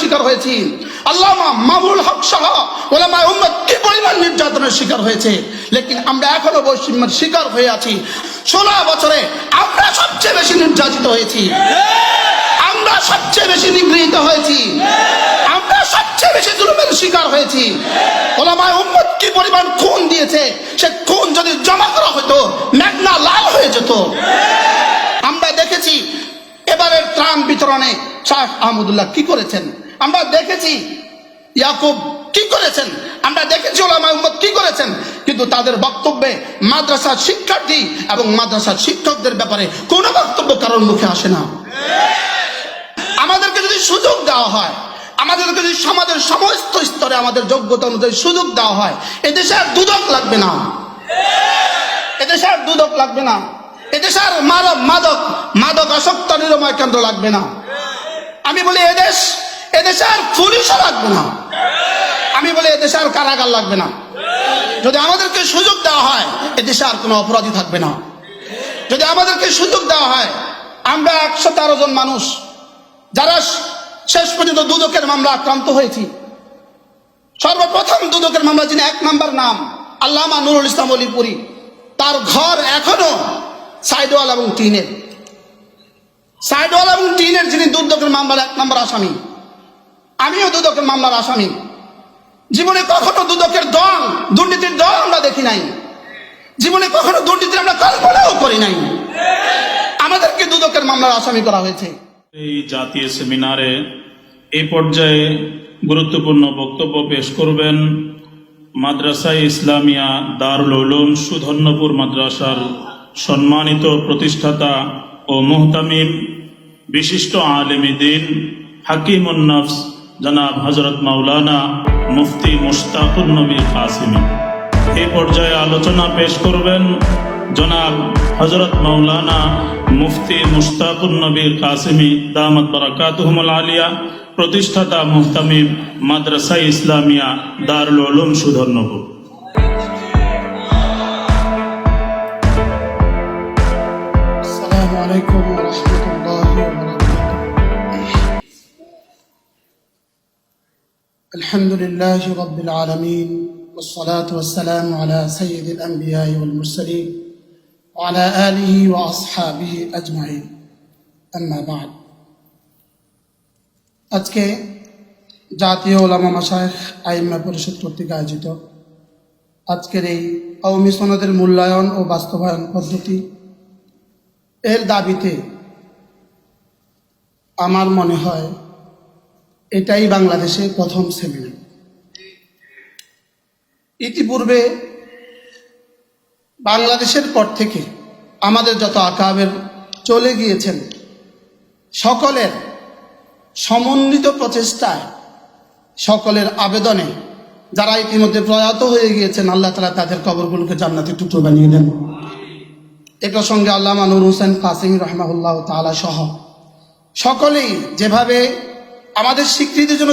শিকার হয়েছি। আল্লামা মামুল হক সহ ওলামা উম্মত কি পরিমাণ নির্যাতনের শিকার হয়েছে? লেকিন আমরা এখনও বৈষম্যের শিকার হয়ে আছি। ষোলো বছরে আমরা সবচেয়ে বেশি নির্যাতিত হয়েছি। আমরা সবচেয়ে বেশি নিগৃহীত হয়েছি। আমরা সবচেয়ে বেশি জুলুমের শিকার হয়েছি। ওলামায় উম্মত কি পরিমাণ খুন দিয়েছে? সে খুন যদি জমা করা হতো, মেঘনা লাল হয়ে যেত আমরা দেখেছি এবারের বিতরণে শাহ আহমদুল্লাহ কি করেছেন? আমরা দেখেছি ইয়াকুব কি করেছেন? আমরা দেখেছি ওলামা উম্মত কি করেছেন? কিন্তু তাদের বক্তব্যে মাদ্রাসার শিক্ষার্থী এবং মাদ্রাসার শিক্ষকদের ব্যাপারে কোনো বক্তব্য কারোর মুখে আসে না। আমাদেরকে যদি সুযোগ দেওয়া হয়, আমাদেরকে যদি সমাজের সমস্ত স্তরে আমাদের যোগ্যতা অনুযায়ী সুযোগ দেওয়া হয়, এদেশে আর দুদক লাগবে না। এদেশে আর দুদক লাগবে না। এদেশে আর মাদক মাদক আসক্ত, নিরাময় কেন্দ্র লাগবে না। আমি বলি, এদেশ, এদেশে আর পুলিশও লাগবে না। আমি বলি, এদেশে আর কারাগার লাগবে না। যদি আমাদেরকে সুযোগ দেওয়া হয়, এদেশে আর কোনো অপরাধী থাকবে না। যদি আমাদেরকে সুযোগ দেওয়া হয়, আমরা একশো তেরো জন মানুষ, যারা শেষ পর্যন্ত দুদকের মামলা আক্রান্ত হয়েছি। সর্বপ্রথম দুদকের মামলা, যিনি এক নাম্বার নাম, আল্লামা নুরুল ইসলাম অলিপুরি, তার ঘর এখনও সাইডওয়াল এবং টিনের। সাইডওয়াল এবং টিনের যিনি দুদকের মামলার এক নম্বর আসামি, আমিও দুদকের মামলার আসামি। জীবনে কখনো দুদকের দল, দুর্নীতির দল আমরা দেখি নাই। জীবনে কখনো দুর্নীতির আমরা কল্পনাও করি নাই। আমাদেরকে দুদকের মামলার আসামি করা হয়েছে। এই জাতীয় সেমিনারে এই পর্যায়ে গুরুত্বপূর্ণ বক্তব্য পেশ করবেন মাদ্রাসা ইসলামিয়া দারুল উলুম সুধন্যপুর মাদ্রাসার সম্মানিত প্রতিষ্ঠাতা ও মুহতামিম বিশিষ্ট আলেমী দিন হাকিমুন নফস জনাব হজরত মাওলানা মুফতি মুশতাকুর নবী কাসিমি। এই পর্যায়ে আলোচনা পেশ করবেন জনাব হজরত মৌলানা মুফতি মুশতাকুর নবীর কাসিমি দামত বরাকাতুহুমুল আলিয়া, প্রতিষ্ঠাতা মুহতামিম মাদ্রাসা ইসলামিয়া দারুল উলুম সুধর্ণপুর عليكم ورحمة الله وبركاته الحمد لله رب العالمين والصلاة والسلام على سيد الأنبياء والمرسلين وعلى آله وأصحابه أجمعين أما بعد আজকে জাতীয় ওলামা মাসায় আইম্মা পরিষদ কর্তৃক আয়োজিত আজকের এই আওয়ামী সনদের মূল্যায়ন ও বাস্তবায়ন পদ্ধতি এর দাবিতে আমার মনে হয় এটাই বাংলাদেশে প্রথম সেমিনার। ইতিপূর্বে বাংলাদেশের পর থেকে আমাদের যত আকাবের চলে গিয়েছেন, সকলের সমন্বিত প্রচেষ্টায় সকলের আবেদনে যারা ইতিমধ্যে প্রয়াত হয়ে গিয়েছেন, আল্লাহ তালা তাদের কবরগুলোকে জান্নাতে টুকরো বানিয়ে দেন। এ প্রসঙ্গে আল্লাহ নুর হোসেন কাসিম রহমাউল্লাহ তালা সহ। সকলেই যেভাবে আমাদের স্বীকৃতির জন্য